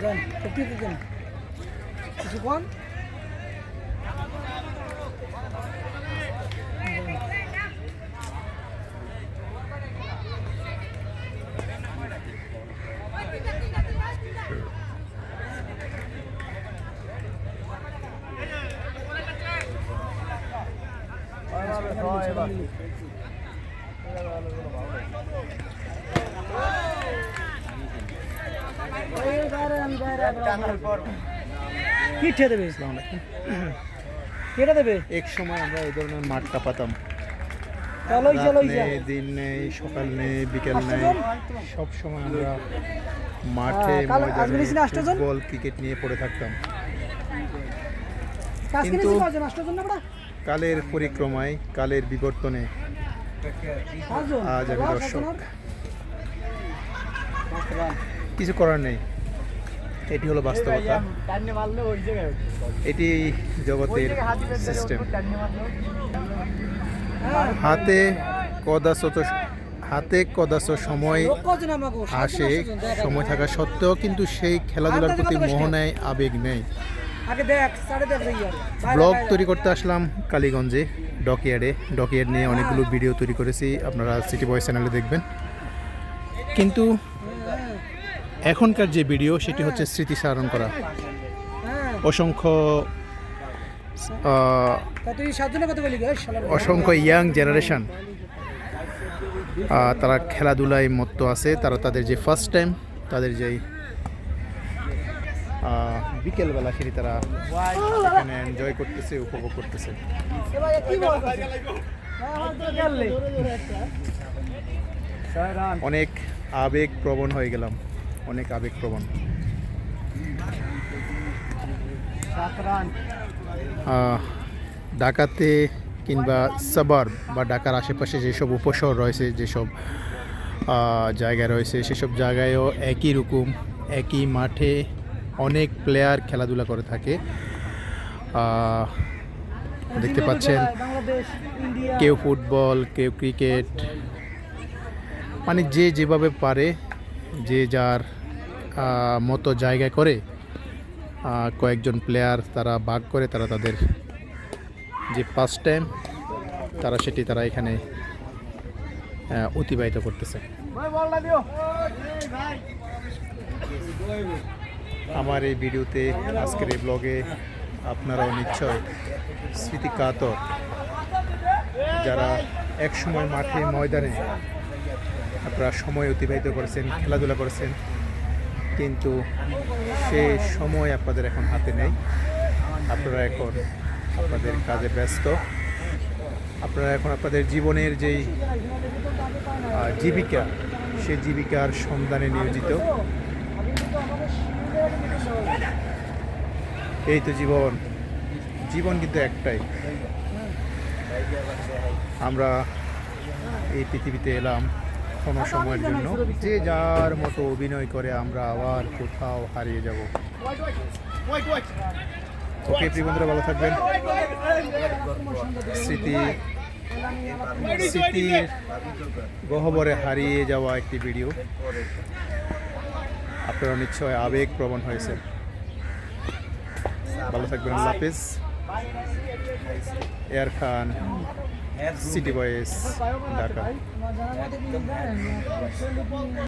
যান ফিফটিতে যান কিছু কম কি ঠে দেবে ইসলাম কেটে দেবে? এক সময় আমরা এই ধরনের মাঠ কাঁপাতাম। চলো চলো রাত নেই দিন নেই সকাল নেই বিকেল নেই সব সময় আমরা মাঠে আহ, কাল- আজ মিলিয়েছি না আটটা জন? ফুটবল ক্রিকেট নিয়ে পড়ে থাকতাম। কিন্তু- কালের পরিক্রমায় কালের বিবর্তনে আজ আমি দর্শক। কিছু করার নেই। এটি হলো বাস্তবতা। এটি জগতের সিস্টেম হাতে কদাচত হাতে কদাচ সময় আসে, সময় থাকা সত্ত্বেও কিন্তু সেই খেলাধুলার প্রতি মোহনায় আবেগ নেই ব্লগ তৈরি করতে আসলাম কালীগঞ্জে ডকিয়ার্ডে ডকিয়ার্ড নিয়ে অনেকগুলো ভিডিও তৈরি করেছি, আপনারা সিটি বয় চ্যানেলে দেখবেন। কিন্তু এখনকার যে ভিডিও সেটি হচ্ছে স্মৃতিচারণ করা হ্যাঁ। অসংখ্য। অসংখ্য ইয়াং জেনারেশন তারা খেলাধুলায় মত্ত আছে তারা তাদের যে ফার্স্ট টাইম তাদের যেই আহ, বিকেলবেলা সেটি তারা এখানে এনজয় করতেছে উপভোগ করতেছে? হ্যাঁ। অনেক আবেগ প্রবণ হয়ে গেলাম অনেক আবেগপ্রবণ। ঢাকাতে কিংবা সাবার বা ঢাকার আশেপাশে যেসব উপশহর রয়েছে যেসব জায়গা রয়েছে সেসব জায়গায়ও একই রকম একই মাঠে অনেক প্লেয়ার খেলাধুলা করে থাকে। দেখতে পাচ্ছেন কেউ ফুটবল কেউ ক্রিকেট মানে যে যেভাবে পারে যে যার মতো জায়গায় করে কয়েকজন প্লেয়ার তারা ভাগ করে, তারা তাদের যে ফার্স্ট টাইম তারা সেটি তারা এখানে অতিবাহিত করতেছে। আমার এই ভিডিওতে আজকের এই ব্লগে আপনারাও নিশ্চয় স্মৃতিকাতর। যারা একসময় মাঠে ময়দানে আপনারা সময় অতিবাহিত করেছেন, খেলাধুলা করেছেন, কিন্তু সে সময় আপনাদের এখন হাতে নেই। আপনারা এখন আপনাদের কাজে ব্যস্ত। আপনারা এখন আপনাদের জীবনের যেই জীবিকা সে জীবিকার সন্ধানে নিয়োজিত। এই তো জীবন। জীবন কিন্তু একটাই। আমরা এই পৃথিবীতে এলাম। কোনো সময়ের জন্য যে যার মতো অভিনয় করে আমরা আবার কোথাও হারিয়ে যাব। ওকে প্রিয় বন্ধুরা ভালো থাকবেন। স্মৃতি স্মৃতির গহবরে হারিয়ে যাওয়া একটি ভিডিও। আপনারা নিশ্চয় আবেগ প্রবণ হয়েছে ভালো থাকবেন আল্লাহ হাফিজ। Air Khan city boys Dhaka.